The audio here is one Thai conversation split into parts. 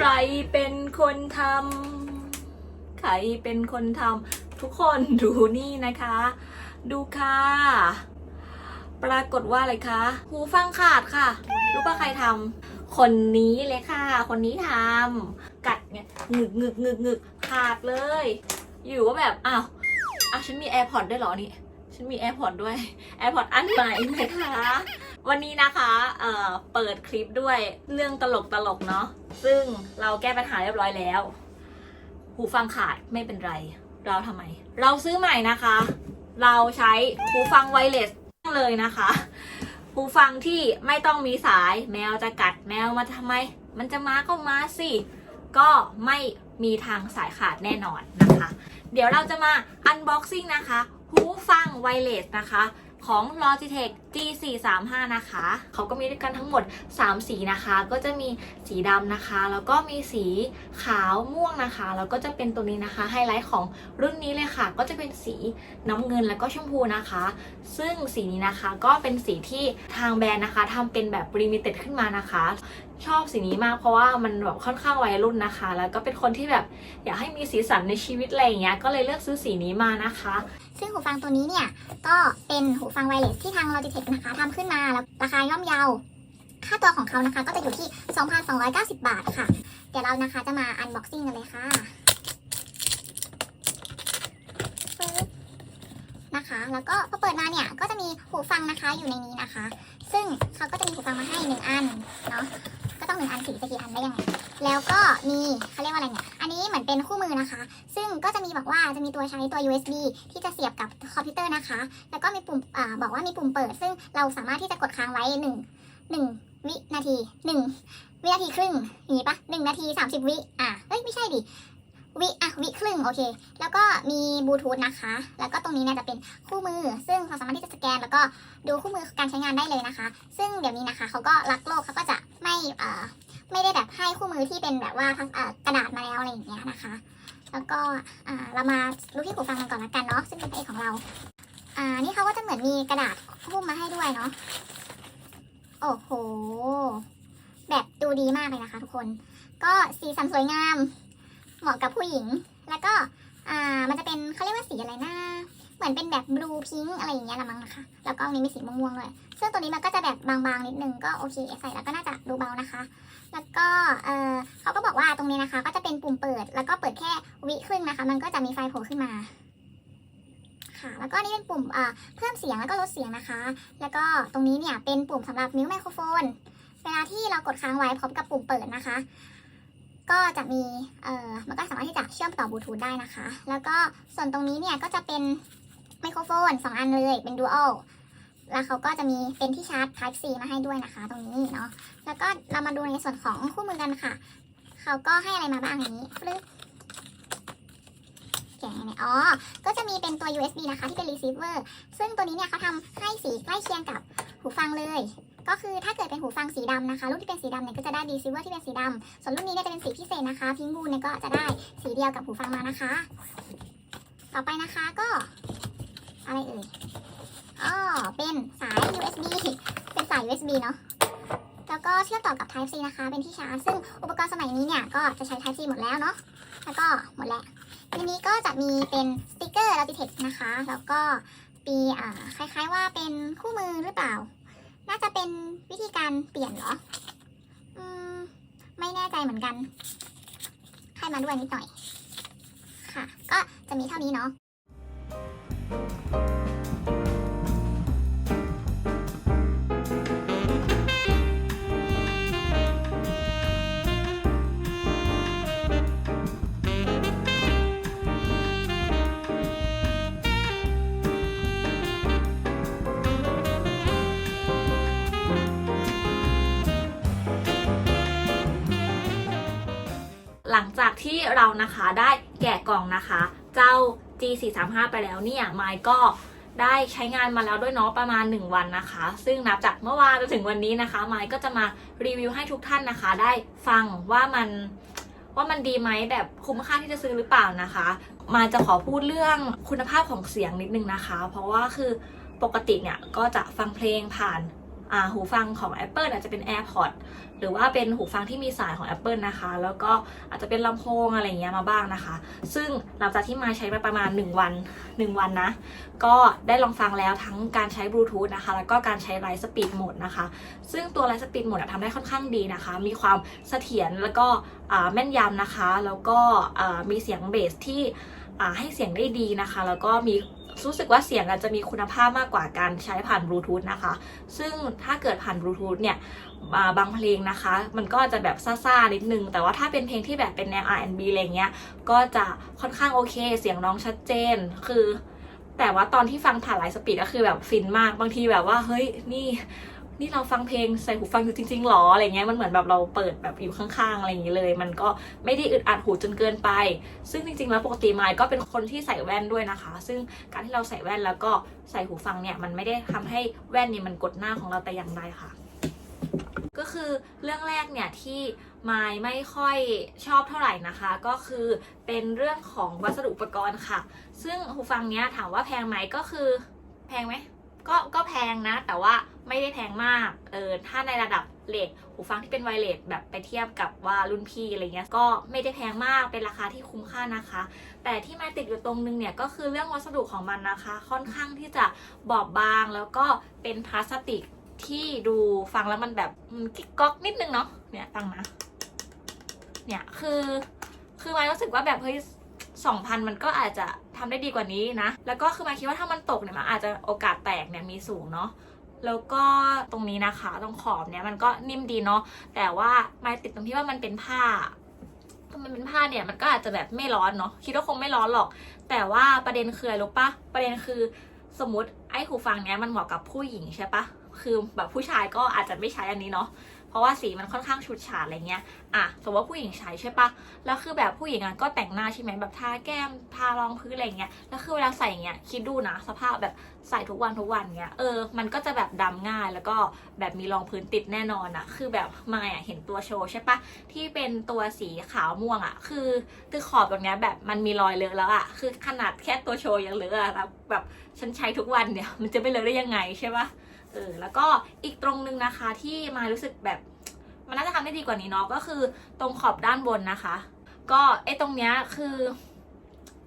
ใครเป็นคนทำใครเป็นคนทำทุกคนดูนี่นะคะ ดูค่ะ ปรากฏว่าอะไรคะ หูฟังขาดค่ะ รู้ป่ะใครทำคนนี้เลยค่ะ คนนี้ทำกัดเนี่ยงึกงึกงึกงึกขาดเลย อยู่ว่าแบบอ้าวอ้าวฉันมี AirPod ด้วยเหรอนี่ฉันมี AirPod ด้วย AirPod อันใหม่นะคะ วันนี้นะคะเอ่อเปิดคลิปด้วยเรื่องตลกตลกๆเนาะซึ่งเราแก้ปัญหาเรียบร้อยแล้ว หูฟังขาดไม่เป็นไร เราทำไม เราซื้อใหม่นะคะ เราใช้หูฟังไวเลสเลยนะคะหูฟังที่ไม่ต้องมีสายแมวจะกัดแมวมาทำไม มันจะมาก็มาสิ ก็ไม่มีทางสายขาดแน่นอนนะคะ เดี๋ยวเราจะมา unboxing นะคะ หูฟังไวเลสนะคะ ของ Logitech G435 นะคะ เขาก็มีด้วยกันทั้งหมด 3 สีนะคะ ก็จะมีสีดำนะคะ แล้วก็มีสีขาวม่วงนะคะ แล้วก็จะเป็นตัวนี้นะคะ ไฮไลท์ของรุ่นนี้เลยค่ะ ก็จะเป็นสีน้ำเงินแล้วก็ชมพูนะคะ ซึ่งสีนี้นะคะก็เป็นสีที่ทางแบรนด์นะคะทำเป็นแบบ limited ขึ้นมานะคะ ชอบสีนี้มากเพราะว่ามันแบบค่อนข้างวัยรุ่นนะคะ แล้วก็เป็นคนที่แบบอยากให้มีสีสันในชีวิตอะไรอย่างเงี้ยก็เลยเลือกซื้อสีนี้มานะคะ ซึ่งหูฟังตัวนี้เนี่ย ก็เป็นหูฟังไวเลสที่ทาง Logitech นะคะทำขึ้นมาแล้วราคาย่อมเยา ค่าตัวของเขานะคะก็จะอยู่ที่ 2,290 บาทค่ะ เดี๋ยวเรานะคะจะมา unboxing กันเลยค่ะนะคะ แล้วก็พอเปิดมาเนี่ยก็จะมีหูฟังนะคะอยู่ในนี้นะคะ ซึ่งเขาก็จะมีหูฟังมาให้หนึ่งอันเนาะ หนึ่งอันสี่จะกี่อันได้ยังไง แล้วก็มีเขาเรียกว่าอะไรเนี่ย อันนี้เหมือนเป็นคู่มือนะคะ ซึ่งก็จะมีบอกว่าจะมีตัวใช้ตัว USB ที่จะเสียบกับคอมพิวเตอร์นะคะ แล้วก็มีปุ่มอบอกว่ามีปุ่มเปิด ซึ่งเราสามารถที่จะกดค้างไว้หนึ่งหนึ่งวินาทีหนึ่งวินาทีครึ่งอย่างนี้ปะหนึ่งนาทีสามสิบวิอะเอ้ยไม่ใช่ดิ วิอะวิครึ่งโอเค แล้วก็มีบลูทูธนะคะ แล้วก็ตรงนี้เนี่ยจะเป็นคู่มือ ซึ่งเราสามารถที่จะสแกน แล้วก็ดูคู่มือการใช้งานได้เลยนะคะ ซึ่งเดี๋ยวนี้นะคะเขาก็รักโลกเขาก็จะไม่เอ่อไม่ได้แบบให้คู่มือที่เป็นแบบว่าทั้งกระดาษมาแล้วอะไรอย่างเงี้ยนะคะ แล้วก็เรามาดูที่หูฟังกันก่อนละกันเนาะซึ่งเป็นเอกของเราอ่านี่เขาก็จะเหมือนมีกระดาษหุ้มมาให้ด้วยเนาะโอ้โห แบบดูดีมากเลยนะคะทุกคน ก็สีสันสวยงาม เหมาะกับผู้หญิง แล้วก็อ่ามันจะเป็นเขาเรียกว่าสีอะไรนะเหมือนเป็นแบบบลูพิงอะไรอย่างเงี้ยละมั้งนะคะแล้วก็อันนี้มีสีม่วงๆด้วยซึ่งตัวนี้มันก็จะแบบบางๆนิดนึงก็โอเคใส่แล้วก็น่าจะดูเบานะคะ แล้วก็เออเขาก็บอกว่าตรงนี้นะคะ ก็จะเป็นปุ่มเปิด แล้วก็เปิดแค่วิครึ่งนะคะ มันก็จะมีไฟโผล่ขึ้นมาค่ะแล้วก็นี่เป็นปุ่มเพิ่มเสียงแล้วก็ลดเสียงนะคะ แล้วก็ตรงนี้เนี่ยเป็นปุ่มสำหรับนิ้วไมโครโฟน เวลาที่เรากดค้างไว้พร้อมกับปุ่มเปิดนะคะ ก็จะมี เอ่อ มันก็สามารถที่จะเชื่อมต่อบลูทูธได้นะคะ แล้วก็ส่วนตรงนี้เนี่ยก็จะเป็นไมโครโฟน 2 อันเลย เป็น dual แล้วเขาก็จะมีเป็นที่ชาร์จ Type C มาให้ด้วยนะคะ ตรงนี้เนาะ แล้วก็เรามาดูในส่วนของคู่มือกันค่ะ เขาก็ให้อะไรมาบ้างนี้ฟลึ๊บแกเนี่ยอ๋อ ก็จะมีเป็นตัว USB นะคะที่เป็น receiver ซึ่งตัวนี้เนี่ยเขาทำให้สีใกล้เคียงกับหูฟังเลย ก็คือถ้าเกิดเป็นหูฟังสีดำนะคะ รุ่นที่เป็นสีดำเนี่ยก็จะได้ receiver ที่เป็นสีดำส่วนรุ่นนี้เนี่ยจะเป็นสีพิเศษนะคะ พิงบูเนี่ยก็จะได้สีเดียวกับหูฟังมานะคะ ต่อไปนะคะก็อะไรเอ่ยอ๋อเป็นสาย USB เป็นสาย USB เนาะแล้วก็เชื่อมต่อกับ Type C นะคะ เป็นที่ชาร์จ ซึ่งอุปกรณ์สมัยนี้เนี่ย ก็จะใช้ Type C หมดแล้วเนาะ แล้วก็หมดแล้วทีนี้ก็จะมีเป็นสติกเกอร์ Logitech นะคะ แล้วก็ปีอ่า คล้ายๆว่าเป็นคู่มือหรือเปล่า น่าจะเป็นวิธีการเปลี่ยนเหรอ อืม ไม่แน่ใจเหมือนกัน ให้มาด้วยนิดหน่อย ค่ะ ก็จะมีเท่านี้เนาะ ที่เรานะคะได้แกะกล่องนะคะ เจ้า G435 ไปแล้วเนี่ยไมค์ก็ได้ใช้งานมาแล้วด้วยเนาะประมาณ 1 วันนะคะ ซึ่งนับจากเมื่อวานจนถึงวันนี้นะคะไมค์ก็จะมารีวิวให้ทุกท่านนะคะ ได้ฟังว่ามันว่ามันดีไหมแบบคุ้มค่าที่จะซื้อหรือเปล่านะคะ มาจะขอพูดเรื่องคุณภาพของเสียงนิดนึงนะคะ เพราะว่าคือปกติเนี่ยก็จะฟังเพลงผ่าน หูฟังของ Apple อาจจะเป็น AirPods หรือว่าเป็นหูฟังที่มีสายของ Apple นะคะ แล้วก็อาจจะเป็นลำโพงอะไรเงี้ยมาบ้างนะคะ ซึ่งหลังจากที่มาใช้ไปประมาณ 1 วัน 1 วันนะ ก็ได้ลองฟังแล้วทั้งการใช้บลูทูธนะคะ แล้วก็การใช้ไ i ์สปีดโหมดนะคะ ซึ่งตัวไ i ์สปีดโหมดทำได้ค่อนข้างดีนะคะ มีความเสถียรแล้วก็แม่นยำนะคะ แล้วก็มีเสียงเบสที่ให้เสียงได้ดีนะคะ แล้วก็มี รู้สึกว่าเสียงอาจจะมีคุณภาพมากกว่าการใช้ผ่านบลูทูธนะคะ ซึ่งถ้าเกิดผ่านบลูทูธเนี่ยาบางเพลงนะคะ มันก็จะแบบซ่าๆนิดนึง แต่ว่าถ้าเป็นเพลงที่แบบเป็นแนว R&B อะไรเงี้ย ก็จะค่อนข้างโอเค เสียงน้องชัดเจน คือ แต่ว่าตอนที่ฟังผ่านไลฟ์สปีดก็คือแบบฟินมาก บางทีแบบว่า เฮ้ย นี่ นี่เราฟังเพลงใส่หูฟังอยู่จริงๆหรออะไรเงี้ยมันเหมือนแบบเราเปิดแบบอยู่ข้างๆอะไรอย่างงี้เลย มันก็ไม่ได้อึดอัดหูจนเกินไป ซึ่งจริงๆแล้วปกติไมค์ก็เป็นคนที่ใส่แว่นด้วยนะคะ ซึ่งการที่เราใส่แว่นแล้วก็ใส่หูฟังเนี่ยมันไม่ได้ทำให้แว่นเนี่ยมันกดหน้าของเราแต่อย่างใดค่ะ ก็คือเรื่องแรกเนี่ยที่ไมค์ไม่ค่อยชอบเท่าไหร่นะคะ ก็คือเป็นเรื่องของวัสดุอุปกรณ์ค่ะ ซึ่งหูฟังเนี้ยถามว่าแพงไหมก็คือแพงไหม ก็ก็แพงนะ แต่ว่าไม่ได้แพงมาก เออถ้าในระดับเลทหูฟังที่เป็นไวเลสแบบไปเทียบกับว่ารุ่นพี่อะไรเงี้ย ก็ไม่ได้แพงมาก เป็นราคาที่คุ้มค่านะคะ แต่ที่มาติดอยู่ตรงนึงเนี่ยก็คือเรื่องวัสดุของมันนะคะ ค่อนข้างที่จะบอบบางแล้วก็เป็นพลาสติกที่ดูฟังแล้วมันแบบกิ๊กก๊อกนิดนึงเนาะ เนี่ยฟังนะ เนี่ยคือ คือมารู้สึกว่าแบบเฮ้ยสองพันมันก็อาจจะ ทำได้ดีกว่านี้นะ แล้วก็คือมาคิดว่าถ้ามันตกเนี่ยมันอาจจะโอกาสแตกเนี่ยมีสูงเนาะแล้วก็ตรงนี้นะคะตรงขอบเนี่ยมันก็นิ่มดีเนาะแต่ว่ามาติดตรงที่ว่ามันเป็นผ้าถ้ามันเป็นผ้าเนี่ยมันก็อาจจะแบบไม่ร้อนเนาะคิดว่าคงไม่ร้อนหรอก แต่ว่าประเด็นคืออะไรรู้ปะประเด็นคือสมมติไอ้หูฟังเนี้ยมันเหมาะกับผู้หญิงใช่ปะ คือแบบผู้ชายก็อาจจะไม่ใช้อันนี้เนาะเพราะว่าสีมันค่อนข้างฉูดฉาดอะไรเงี้ยอะสมมติว่าผู้หญิงใช้ใช่ปะแล้วคือแบบผู้หญิงอะก็แต่งหน้าใช่ไหมแบบทาแก้มทารองพื้นอะไรเงี้ยแล้วคือเวลาใส่อย่างเงี้ยคิดดูนะสภาพแบบใส่ทุกวันทุกวันเงี้ยเออมันก็จะแบบดำง่ายแล้วก็แบบมีรองพื้นติดแน่นอนอะคือแบบมาอะเห็นตัวโชว์ใช่ปะที่เป็นตัวสีขาวม่วงอะคือคือขอบตรงเนี้ยแบบมันมีรอยเลอะแล้วอะคือขนาดแค่ตัวโชว์ยังเลอะแล้วแบบฉันใช้ทุกวันเนี่ยมันจะไม่เลอะได้ยังไงใช่ปะ ออแล้วก็อีกตรงนึงนะคะที่มารู้สึกแบบมันน่าจะทำได้ดีกว่านี้เนาะก็คือตรงขอบด้านบนนะคะ ก็ไอ้ตรงเนี้ยคือ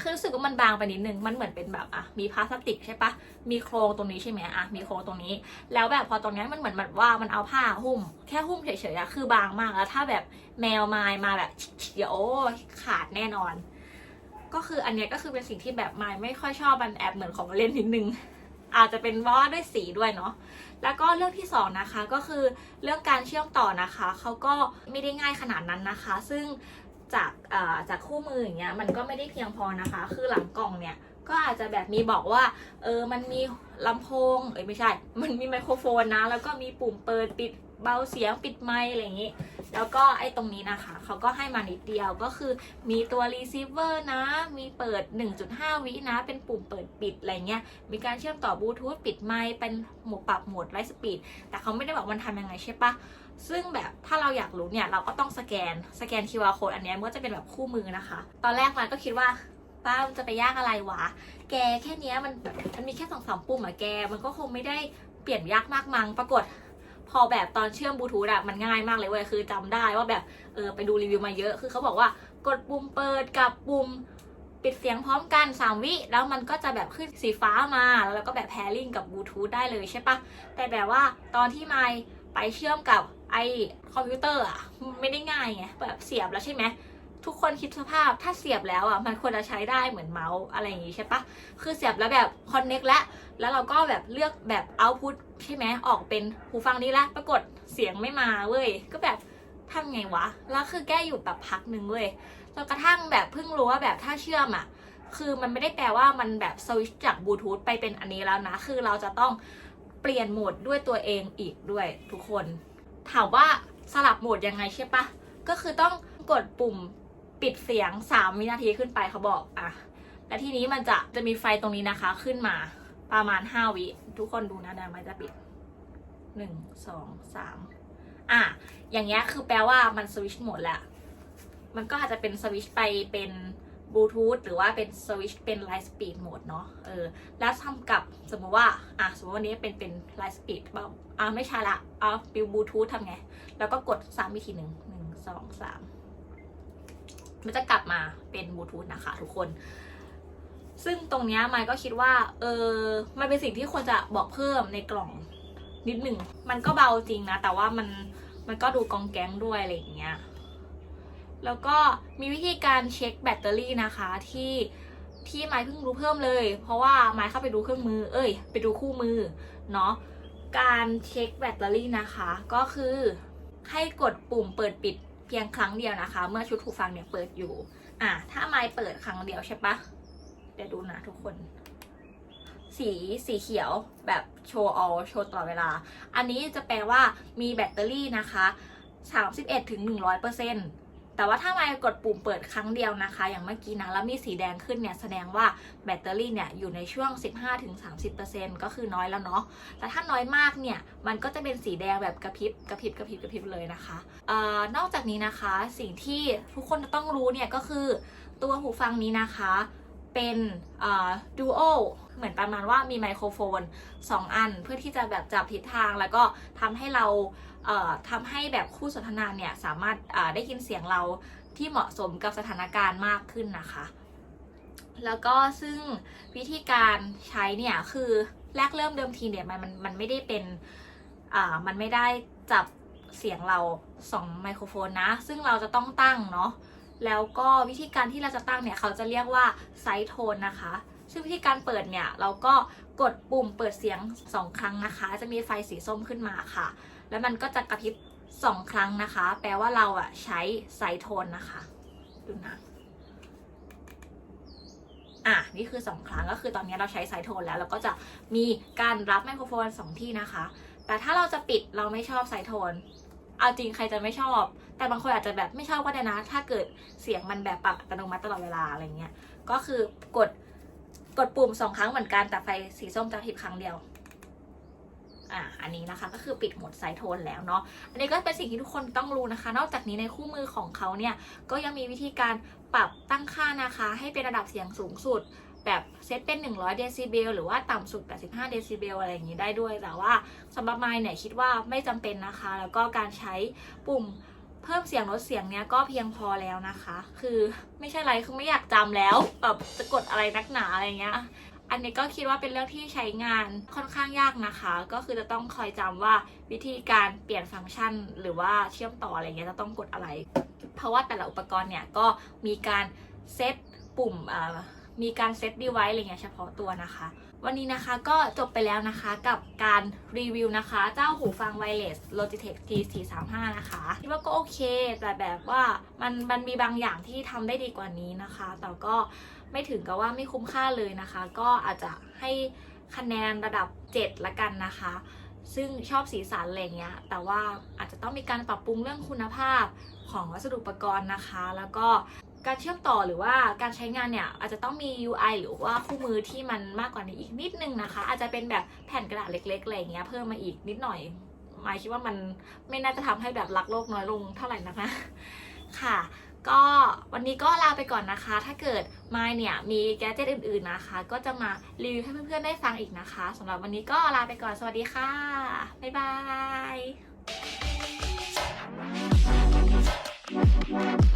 คือรู้สึกว่ามันบางไปนิดนึง มันเหมือนเป็นแบบอะ มีพลาสติกใช่ปะ มีโครงตรงนี้ใช่ไหมอะ มีโครงตรงนี้ แล้วแบบพอตรงเนี้ยมันเหมือนแบบว่ามันเอาผ้าหุ้ม แค่หุ้มเฉยๆอะคือบางมาก แล้วถ้าแบบแมวมายมาแบบเดี๋ยวขาดแน่นอน ก็คืออันเนี้ยก็คือเป็นสิ่งที่แบบมายไม่ค่อยชอบมันแอบเหมือนของเล่นนิดนึง อาจจะเป็นเพราะว่าด้วยสีด้วยเนาะแล้วก็เรื่องที่สองนะคะก็คือเรื่องการเชื่อมต่อนะคะเขาก็ไม่ได้ง่ายขนาดนั้นนะคะ ซึ่งจากจากคู่มืออย่างเงี้ยมันก็ไม่ได้เพียงพอนะคะ คือหลังกล่องเนี่ยก็อาจจะแบบมีบอกว่า เออ มันมีลำโพง เอ้ยไม่ใช่ มันมีไมโครโฟนนะ แล้วก็มีปุ่มเปิดปิด เบาเสียงปิดไมค์อะไรอย่างงี้ แล้วก็ไอ้ตรงนี้นะคะ เขาก็ให้มานิดเดียวก็คือมีตัว receiver นะ มีเปิด 1.5 วินะ เป็นปุ่มเปิดปิดอะไรเงี้ย มีการเชื่อมต่อบลูทูธปิดไมค์เป็นหมวดปรับโหมดไลท์สปีด แต่เขาไม่ได้บอกมันทำยังไงใช่ปะซึ่งแบบถ้าเราอยากรู้เนี่ย เราก็ต้องสแกนสแกน QR code อันนี้มันก็จะเป็นแบบคู่มือนะคะ ตอนแรกมันก็คิดว่าป้ามันจะไปยากอะไรวะ แกแค่นี้มันมันมีแค่สองสามปุ่มอะแก มันก็คงไม่ได้เปลี่ยนยากมากมังปรากฏ พอแบบตอนเชื่อมบลูทูธอะมันง่ายมากเลยเว้ยคือจำได้ว่าแบบเออไปดูรีวิวมาเยอะ คือเขาบอกว่ากดปุ่มเปิดกับปุ่มปิดเสียงพร้อมกัน 3 วิ แล้วมันก็จะแบบขึ้นสีฟ้ามา แล้วเราก็แบบแพริงกับบลูทูธได้เลยใช่ปะแต่แบบว่าตอนที่ไมค์ไปเชื่อมกับไอคอมพิวเตอร์อะไม่ได้ง่ายไงแบบเสียบแล้วใช่ไหม ทุกคนคิดสภาพถ้าเสียบแล้วอะมันควรจะใช้ได้เหมือนเมาส์อะไรอย่างงี้ใช่ปะคือเสียบแล้วแบบคอนเน็กแล้วแล้วเราก็แบบเลือกแบบเอาพุตใช่ไหมออกเป็นหูฟังนี้ละปรากฏเสียงไม่มาเว้ยก็แบบทำไงวะ แล้วคือแก้อยู่แบบพักหนึ่งเว้ยจนกระทั่งแบบเพิ่งรู้ว่าแบบถ้าเชื่อมอะ คือมันไม่ได้แปลว่ามันแบบสวิตช์จากบลูทูธไปเป็นอันนี้แล้วนะ คือเราจะต้องเปลี่ยนโหมดด้วยตัวเองอีกด้วยทุกคน ถามว่าสลับโหมดยังไงใช่ปะ ก็คือต้องกดปุ่ม ปิดเสียง 3 วินาทีขึ้นไปเขาบอกอะและทีนี้มันจะจะมีไฟตรงนี้นะคะ ขึ้นมาประมาณ 5 วิ ทุกคนดูนะเดี๋ยวมันจะปิด 1 2 3 อะ อย่างเงี้ยคือแปลว่ามันสวิชหมดแล้ว มันก็อาจจะเป็นสวิชไปเป็นบลูทูธหรือว่าเป็นสวิชเป็นไลท์สปีดโหมดเนาะเออแล้วทำกับสมมติว่า อะ สมมติวันนี้เป็นเป็นไลท์สปีดแบบอะไม่ใช่ละเอาปิวบลูทูธทำไง แล้วก็กด3วิธีหนึ่งหนึ่งสองสาม มันจะกลับมาเป็นบลูทูธนะคะ ทุกคน ซึ่งตรงนี้ไมค์ก็คิดว่า เออ มันเป็นสิ่งที่ควรจะบอกเพิ่มในกล่องนิดหนึ่ง มันก็เบาจริงนะ แต่ว่ามันมันก็ดูกองแก๊งด้วยอะไรอย่างเงี้ย แล้วก็มีวิธีการเช็คแบตเตอรี่นะคะที่ที่ไมค์เพิ่งรู้เพิ่มเลย เพราะว่าไมค์เข้าไปดูเครื่องมือ เอ้ย ไปดูคู่มือเนาะ การเช็คแบตเตอรี่นะคะ ก็คือให้กดปุ่มเปิดปิด เพียงครั้งเดียวนะคะ เมื่อชุดหูฟังเนี่ยเปิดอยู่ อะถ้าไม้เปิดครั้งเดียวใช่ปะเดี๋ยวดูนะทุกคน สีสีเขียวแบบโชว์ออโชว์ตลอดเวลา อันนี้จะแปลว่ามีแบตเตอรี่นะคะ 31ถึง100% แต่ว่าถ้าไม่กดปุ่มเปิดครั้งเดียวนะคะ อย่างเมื่อกี้นะแล้วมีสีแดงขึ้นเนี่ยแสดงว่าแบตเตอรี่เนี่ยอยู่ในช่วง 15-30%ก็คือน้อยแล้วเนาะแต่ถ้าน้อยมากเนี่ยมันก็จะเป็นสีแดงแบบกระพริบกระพริบกระพริบกระพริบเลยนะคะออนอกจากนี้นะคะสิ่งที่ทุกคนต้องรู้เนี่ยก็คือตัวหูฟังนี้นะคะ เป็นดูโอเหมือนประมาณว่ามีไมโครโฟน 2 อัน เพื่อที่จะแบบจับทิศทางแล้วก็ทำให้เราเทำให้แบบคู่สนทนาเนี่ยสามารถได้ยินเสียงเราที่เหมาะสมกับสถานการณ์มากขึ้นนะคะ แล้วก็ซึ่งวิธีการใช้เนี่ยคือแรกเริ่มเดิมทีเนี่ยมันมันมันไม่ได้เป็นอ่ามันไม่ได้จับเสียงเราสองไมโครโฟนนะ ซึ่งเราจะต้องตั้งเนาะ แล้วก็วิธีการที่เราจะตั้งเนี่ยเขาจะเรียกว่าไซโทนนะคะ ซึ่งวิธีการเปิดเนี่ยเราก็กดปุ่มเปิดเสียง 2 ครั้งนะคะ จะมีไฟสีส้มขึ้นมาค่ะ แล้วมันก็จะกระพริบ 2 ครั้งนะคะ แปลว่าเราอะใช้ไซโทนนะคะ ดูนะ อะ นี่คือ 2 ครั้งก็คือตอนนี้เราใช้ไซโทนแล้วเราก็จะมีการรับไมโครโฟน 2 ที่นะคะ แต่ถ้าเราจะปิดเราไม่ชอบไซโทน เอาจริงใครจะไม่ชอบ แต่บางคนอาจจะแบบไม่ชอบก็ได้นะ ถ้าเกิดเสียงมันแบบปรับอัตโนมัติตลอดเวลาอะไรเงี้ย ก็คือกดกดปุ่มสองครั้งเหมือนกันแต่ไฟสีส้มจะพริบครั้งเดียว อะอันนี้นะคะก็คือปิดโหมดไซโทนแล้วเนาะ อันนี้ก็เป็นสิ่งที่ทุกคนต้องรู้นะคะ นอกจากนี้ในคู่มือของเขาเนี่ยก็ยังมีวิธีการปรับตั้งค่านะคะ ให้เป็นระดับเสียงสูงสุด แบบเซตเป็น 100 เดซิเบลหรือว่าต่ำสุด 85 เดซิเบลอะไรอย่างนี้ได้ด้วย แต่ว่าสำหรับไมค์เนี่ยคิดว่าไม่จำเป็นนะคะ แล้วก็การใช้ปุ่มเพิ่มเสียงลดเสียงเนี้ยก็เพียงพอแล้วนะคะ คือไม่ใช่อะไรคือไม่อยากจำแล้วแบบจะกดอะไรนักหนาอะไรเงี้ยอันนี้ก็คิดว่าเป็นเรื่องที่ใช้งานค่อนข้างยากนะคะ ก็คือจะต้องคอยจำว่าวิธีการเปลี่ยนฟังก์ชัน หรือว่าเชื่อมต่ออะไรเงี้ยจะต้องกดอะไร เพราะว่าแต่ละอุปกรณ์เนี่ยก็มีการเซตปุ่มอ่า มีการเซตดีไว c e อะไรเงี้ยเฉพาะตัวนะคะ วันนี้นะคะก็จบไปแล้วนะคะกับการรีวิวนะคะ เจ้าหูฟังไวเลส Logitech G435 นะคะคิดว่าก็โอเค แต่แบบว่ามันมันมีบางอย่างที่ทำได้ดีกว่านี้นะคะ แต่ก็ไม่ถึงกับว่าไม่คุ้มค่าเลยนะคะ ก็อาจจะให้คะแนนระดับ 7 ละกันนะคะ ซึ่งชอบสีสันอะไรเงี้ย แต่ว่าอาจจะต้องมีการปรับปรุงเรื่องคุณภาพของวัสดุอุปกรณ์นะคะ แล้วก็ การเชื่อมต่อหรือว่าการใช้งานเนี่ยอาจจะต้องมี UI หรือว่าคู่มือที่มันมากกว่านี้อีกนิดนึงนะคะ อาจจะเป็นแบบแผ่นกระดาษเล็กๆอะไรเงี้ยเพิ่มมาอีกนิดหน่อยหมายคิดว่ามันไม่น่าจะทำให้แบบรักโลกน้อยลงเท่าไหร่นะคะ ค่ะ ก็วันนี้ก็ลาไปก่อนนะคะ ถ้าเกิดมายเนี่ยมีแกดเจตอื่นๆนะคะ ก็จะมารีวิวให้เพื่อนๆได้ฟังอีกนะคะ สำหรับวันนี้ก็ลาไปก่อน สวัสดีค่ะ บ๊ายบาย